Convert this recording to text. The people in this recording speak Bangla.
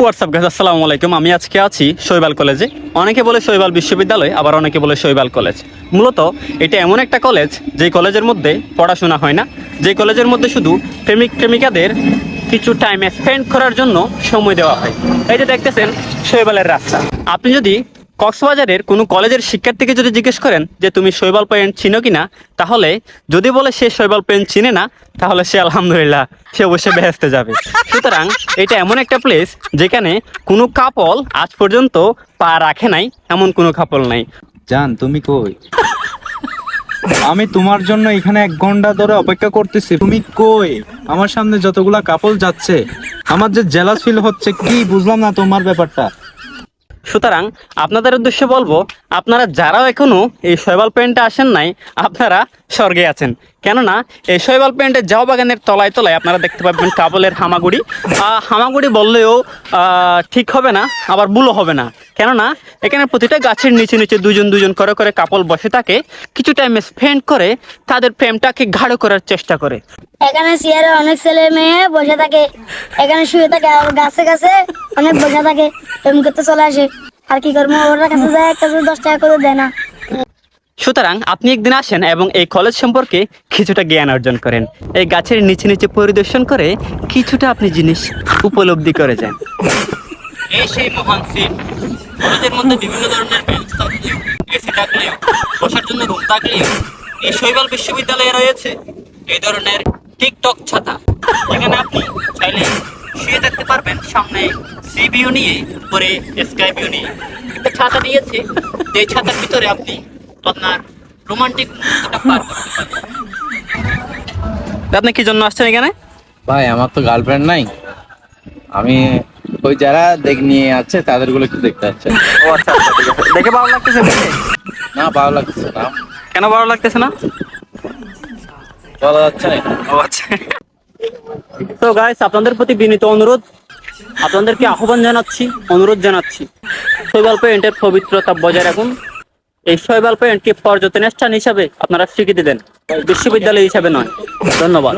হোয়াটসঅ্যাপ গাছ আসসালামু আলাইকুম আমি আজকে আছি শৈবাল কলেজে। অনেকে বলে শৈবাল বিশ্ববিদ্যালয়, আবার অনেকে বলে শৈবাল কলেজ। মূলত, এটা এমন একটা কলেজ, যে কলেজের মধ্যে পড়াশোনা হয় না। যে কলেজের মধ্যে শুধু প্রেমিক প্রেমিকাদের কিছু টাইম স্পেন্ড করার জন্য সময় দেওয়া হয়। এই যে দেখতেছেন, শৈবালের রাস্তা। আপনি যদি কক্সবাজারের কোনো কলেজের শিক্ষার্থীকে যদি জিজ্ঞেস করেন যে তুমি শৈবাল পয়েন্ট চিনো কিনা, তাহলে যদি বলে সে শৈবাল পয়েন্ট চিনে না, তাহলে সে আলহামদুলিল্লাহ সে অবশ্যই বেহেস্তে যাবে। সুতরাং এটা এমন একটা প্লেস যেখানে কোনো কাপল আজ পর্যন্ত পা রাখে নাই, এমন কোনো কাপল নাই। জান, তুমি কই? আমি তোমার জন্য এখানে এক ঘণ্টা ধরে অপেক্ষা করতেছি। তুমি কই? আমার সামনে যতগুলা কাপল যাচ্ছে, আমার যে জেলাস ফিল হচ্ছে, কি বুঝলাম না তোমার ব্যাপারটা। সুতরাং আপনাদের উদ্দেশ্যে বলব, আপনারা যারাও এখনও এই শৈবাল প্যান্টে আসেন নাই, আপনারা স্বর্গে আছেন। কেননা, এই শৈবাল প্যান্টের যাও বাগানের তলায় তলায় আপনারা দেখতে পাবেন কাবলের হামাগুড়ি। হামাগুড়ি বললেও ঠিক হবে না, আবার বুলো হবে না। কেননা এখানে প্রতিটা গাছের নিচে নিচে দুজন দুজন করে করে কাপল বসে থাকে কিছু টাইম স্পেন্ড করে তাদের প্রেমটাকে গাঢ় করার চেষ্টা করে। এখানে চেয়ারে অনেক ছেলে মেয়ে বসে থাকে এখানে শুয়ে থাকে আর গাছে গাছে অনেক বসে থাকে প্রেম করতে চলে আসে। আর কি করব ওরা কাছে যায় একটা করে দশ টাকা করে দেয় না। সুতরাং আপনি একদিন আসেন এবং এই কলেজ সম্পর্কে কিছুটা জ্ঞান অর্জন করেন। এই গাছের নিচে নিচে পরিদর্শন করে কিছুটা আপনি জিনিস উপলব্ধি করে যান। এই সেই মহান সিট কলেজের মধ্যে বিভিন্ন ধরনের বেঞ্চ থাকলেও এসি থাকলেও, বসার জন্য রুম থাকলেও, এই শৈবাল বিশ্ববিদ্যালয়ে রয়েছে এই ধরনের টিকটক ছাতা। এখানে আপনি চাইলে শুয়ে থাকতে পারবেন, সামনে সি ভিউ নিয়ে, উপরে স্কাই ভিউ নিয়ে। একটা ছাতা দিয়েছে যে ছাতার ভিতরে আপনি আপনার রোমান্টিক পার আপনি কি জন্য আসছেন এখানে? ভাই, আমার তো গার্লফ্রেন্ড নাই। আমি ওই যারা দেখ নিয়ে আছে তাদেরগুলো একটু দেখতে ও আচ্ছা আচ্ছা ঠিক আছে। দেখে ভালো লাগতেছে না ভালো লাগছে না। কেন ভালো লাগতেছে না? বলা যাচ্ছে না ও আচ্ছা। তো গাইস আপনাদের প্রতি বিনীত অনুরোধ আপনাদেরকে আহ্বান জানাচ্ছি অনুরোধ জানাচ্ছি। শৈবাল পয়েন্টের পবিত্রতা বজায় রাখুন। এই শৈবাল পয়েন্টকে পর্যটন স্থান হিসাবে আপনারা স্বীকৃতি দেন। বিশ্ববিদ্যালয় হিসাবে নয়। ধন্যবাদ।